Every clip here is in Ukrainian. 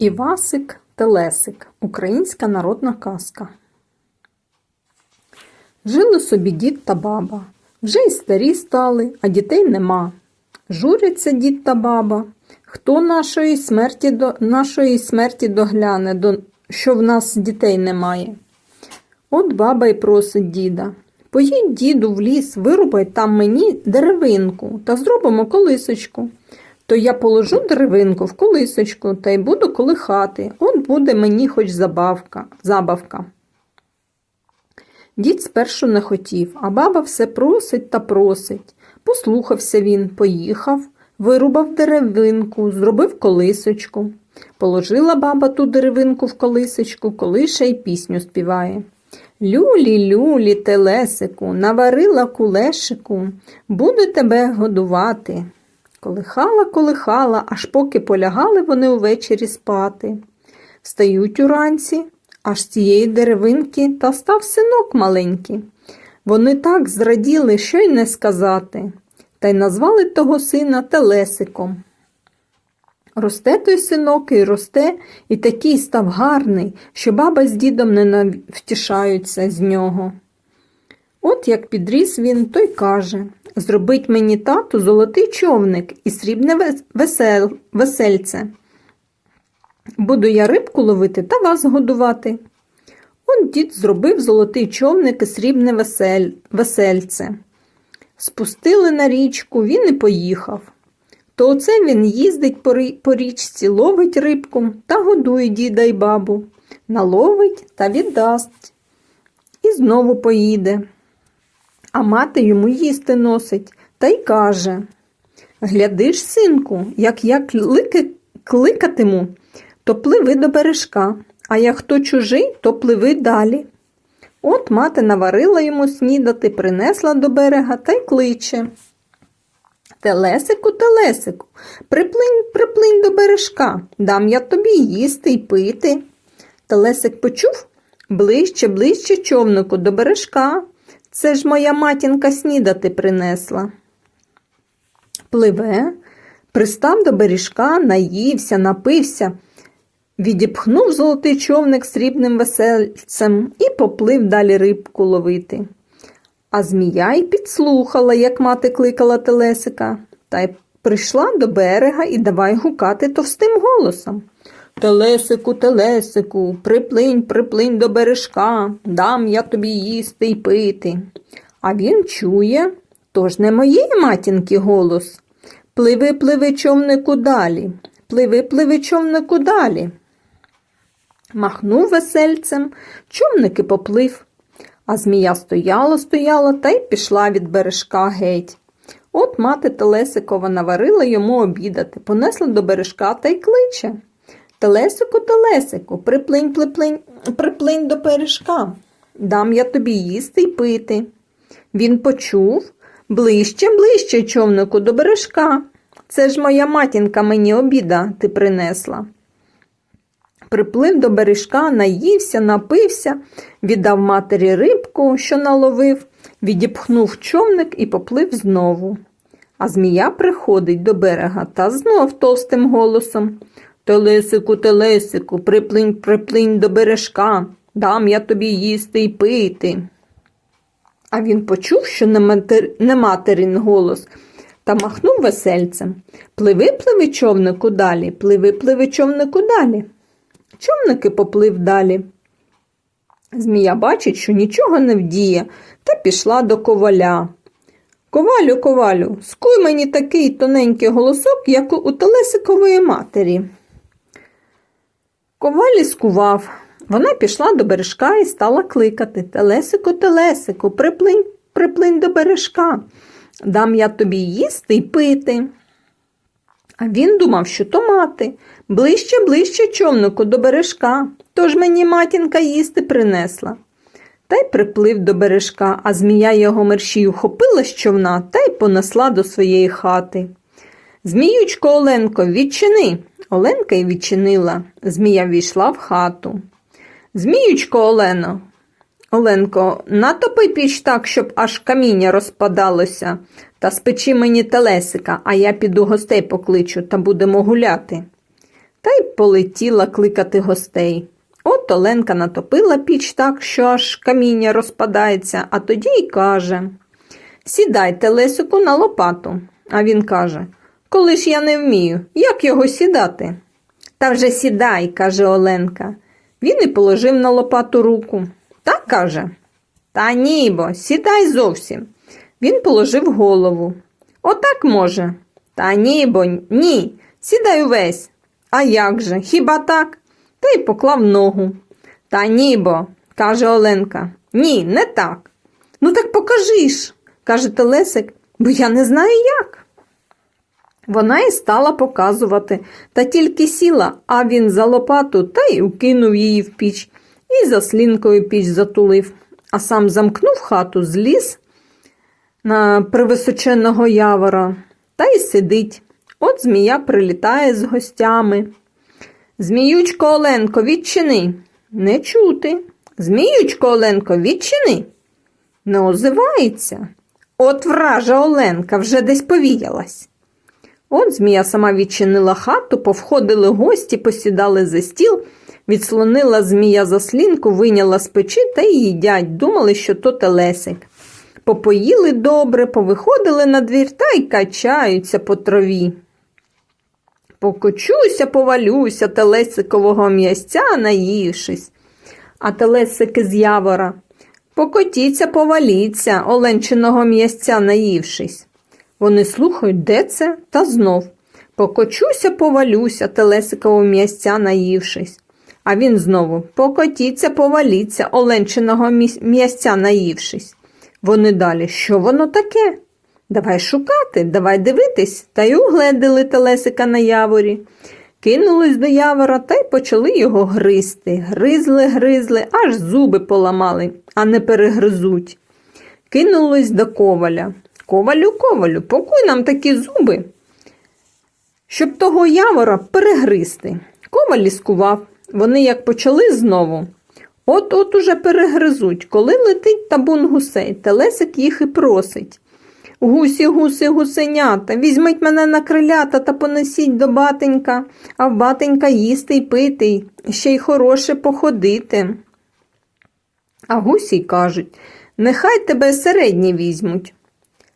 Івасик Телесик. Українська народна казка. Жили собі дід та баба. Вже й старі стали, а дітей нема. Журяться дід та баба. Хто нашої смерті, до... нашої смерті догляне, до... що в нас дітей немає? От баба й просить діда. Поїдь, діду, в ліс, вирубай там мені деревинку та зробимо колисочку. То я положу деревинку в колисочку та й буду колихати. От буде мені хоч забавка, забавка. Дід спершу не хотів, а баба все просить та просить. Послухався він, поїхав, вирубав деревинку, зробив колисочку. Положила баба ту деревинку в колисочку, колише й пісню співає. Люлі, люлі, телесику, наварила кулешику, буду тебе годувати. Колихала, колихала, аж поки полягали вони увечері спати. Встають уранці, аж з цієї деревинки та став синок маленький. Вони так зраділи, що й не сказати, та й назвали того сина Телесиком. Росте той синок і росте, і такий став гарний, що баба з дідом не навтішаються з нього. От як підріс він, той каже Зробить мені тату золотий човник і срібне весел... весельце. Буду я рибку ловити та вас годувати. Он дід зробив золотий човник і срібне весель... весельце. Спустили на річку, він і поїхав. То оце він їздить по річці, ловить рибку та годує діда й бабу, наловить та віддасть. І знову поїде. А мати йому їсти носить та й каже Глядиш, синку, як я клики, кликатиму, то пливи до бережка, а як хто чужий, то пливи далі. От мати наварила йому снідати, принесла до берега та й кличе. Телесику, телесику, приплинь, приплинь до бережка, дам я тобі їсти й пити. Телесик почув ближче, ближче човнику до бережка. Це ж моя матінка снідати принесла. Пливе, пристав до бережка, наївся, напився, відіпхнув золотий човник срібним весельцем і поплив далі рибку ловити. А змія й підслухала, як мати кликала Телесика, та й прийшла до берега і давай гукати товстим голосом. Телесику, телесику, приплинь, приплинь до бережка, дам я тобі їсти й пити. А він чує, тож не моєї матінки голос. Пливи, пливи, човнику далі, пливи, пливи, човнику далі. Махнув весельцем, човник і поплив. А змія стояла, стояла та й пішла від бережка геть. От мати Телесикова наварила йому обідати, понесла до бережка та й кличе. Телесику, Телесику, приплинь, приплинь, приплинь до бережка. Дам я тобі їсти й пити. Він почув ближче, ближче, човнику, до бережка. Це ж моя матінка мені обіда ти принесла. Приплив до бережка, наївся, напився, віддав матері рибку, що наловив, відіпхнув човник і поплив знову. А змія приходить до берега та знов товстим голосом. Телесику, телесику, приплинь, приплинь до бережка, дам я тобі їсти й пити. А він почув, що не, матер... не материн голос, та махнув весельцем. Пливи, пливи, човнику далі, пливи, пливи, човнику далі. Човники поплив далі. Змія бачить, що нічого не вдіє, та пішла до коваля. Ковалю, ковалю, скуй мені такий тоненький голосок, як у Телесикової матері. Коваль скував. Вона пішла до бережка і стала кликати Телесику, Телесику, приплинь, приплинь до бережка. Дам я тобі їсти й пити. А він думав, що то мати. Ближче, ближче човнику до бережка, тож мені матінка їсти принесла. Та й приплив до бережка, а змія його мерщію хопила з човна та й понесла до своєї хати. Зміючко Оленко, відчини. Оленка й відчинила. Змія війшла в хату. Зміючко Олено. Оленко, натопи піч так, щоб аж каміння розпадалося, та спечи мені телесика, а я піду гостей покличу та будемо гуляти. та й полетіла кликати гостей. От Оленка натопила піч так, що аж каміння розпадається, а тоді й каже Сідайте, Лесику, на лопату. А він каже Коли ж я не вмію, як його сідати? Та вже сідай, каже Оленка. Він і положив на лопату руку. Так каже. Та ні, бо сідай зовсім. Він положив голову. Отак може. Та ні, бо ні. Сідай увесь. А як же? Хіба так? Та й поклав ногу. Та ні, бо, каже Оленка. Ні, не так. Ну так покажи ж, каже Телесик, бо я не знаю як. Вона і стала показувати, та тільки сіла, а він за лопату та й укинув її в піч і заслінкою піч затулив, а сам замкнув хату, зліз на привисоченого явора та й сидить. От змія прилітає з гостями. Зміючко Оленко, відчини. Не чути. Зміючко Оленко, відчини. Не озивається. От вража Оленка вже десь повіялась. От змія сама відчинила хату, повходили гості, посідали за стіл, відслонила змія заслінку, вийняла з печі та й їдять. Думали, що то телесик. Попоїли добре, повиходили на двір та й качаються по траві. Покочуся, повалюся телесикового м'ясця, наївшись. А телесики з явора. Покотіться, поваліться, оленчиного м'ясця наївшись. Вони слухають, де це, та знов. Покочуся, повалюся, телесикового м'ясця наївшись. А він знову покотіться, поваліться, оленчиного м'ясця наївшись. Вони далі, що воно таке? Давай шукати, давай дивитись, та й угледили телесика на яворі. Кинулись до явора та й почали його гризти. Гризли, гризли, аж зуби поламали, а не перегризуть. Кинулись до коваля. Ковалю, ковалю, покуй нам такі зуби, щоб того явора перегризти. Коваль ліскував. Вони як почали знову. От-от уже перегризуть, коли летить табун гусей, телесик їх і просить. Гусі, гуси, гусенята, візьміть мене на крилята та понесіть до батенька, а в батенька їсти й пити, ще й хороше походити. А гусі кажуть, нехай тебе середні візьмуть.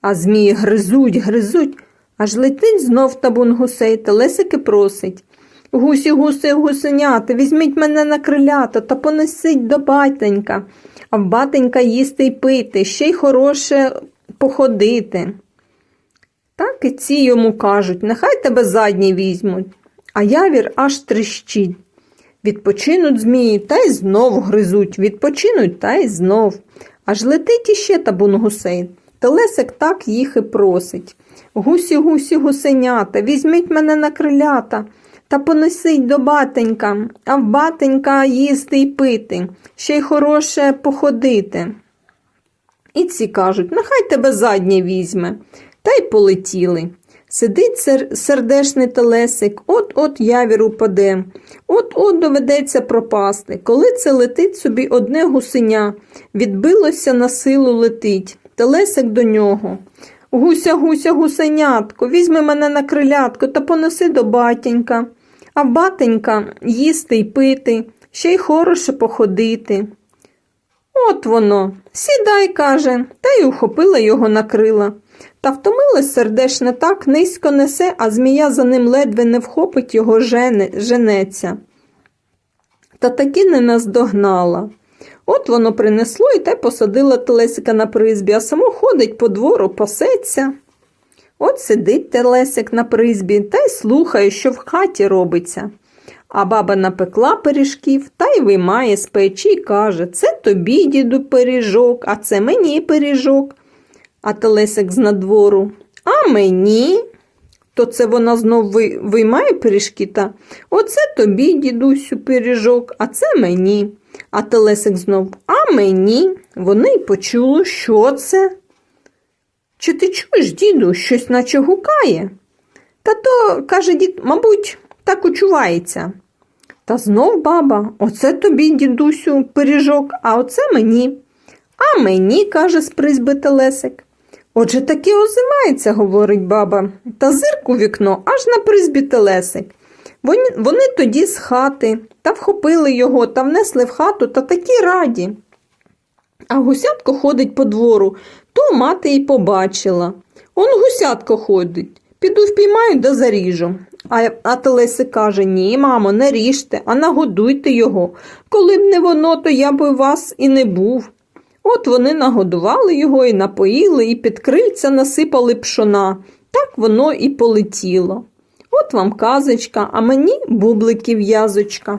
А змії гризуть, гризуть, аж летить знов табун гусей, та лесики просить. Гусі, гуси, гусенята, візьміть мене на крилята та понесіть до батенька, а в батенька їсти й пити, ще й хороше походити. Так і ці йому кажуть, нехай тебе задні візьмуть, а явір аж тріщить. Відпочинуть змії та й знов гризуть, відпочинуть та й знов. Аж летить іще табун гусей. Телесик так їх і просить. Гусі, гусі, гусенята, візьміть мене на крилята та понесіть до батенька, а в батенька їсти й пити, ще й хороше походити. І ці кажуть, нехай тебе заднє візьме, та й полетіли. Сидить сердешний телесик, от-от явір упаде, от-от доведеться пропасти. Коли це летить собі одне гусеня, відбилося на силу летить, телесик до нього. Гуся, гуся, гусенятко, візьми мене на крилятко та понеси до батенька, а батенька їсти й пити, ще й хороше походити. От воно, сідай, каже, та й ухопила його на крила. Та втомилась сердешне так, низько несе, а змія за ним ледве не вхопить його жене, женеться. Та таки не наздогнала. От воно принесло і те посадила телесика на призбі, а само ходить по двору, пасеться. От сидить телесик на призбі та й слухає, що в хаті робиться. А баба напекла пиріжків та й виймає з печі і каже Це тобі, діду, пиріжок, а це мені пиріжок. А телесик з надвору. А мені? То це вона знов виймає пиріжки та Оце тобі, дідусю, пиріжок, а це мені. А телесик знов А мені? Вони й почули, що це. Чи ти чуєш, діду, щось наче гукає? Та то, каже дід, мабуть, так учувається. Та знов баба, оце тобі, дідусю, пиріжок, а оце мені. А мені, каже з призьби телесик. Отже, таки озивається, говорить баба, та зирк у вікно аж на призбі телесик. Вони, тоді з хати та вхопили його та внесли в хату та такі раді. А гусятко ходить по двору, то мати й побачила. Он гусятко ходить. Піду впіймаю да заріжу. А, а Телеси каже: Ні, мамо, не ріжте, а нагодуйте його. Коли б не воно, то я б у вас і не був. От вони нагодували його і напоїли, і під крильця насипали пшона. Так воно і полетіло. От вам казочка, а мені бубликів в'язочка.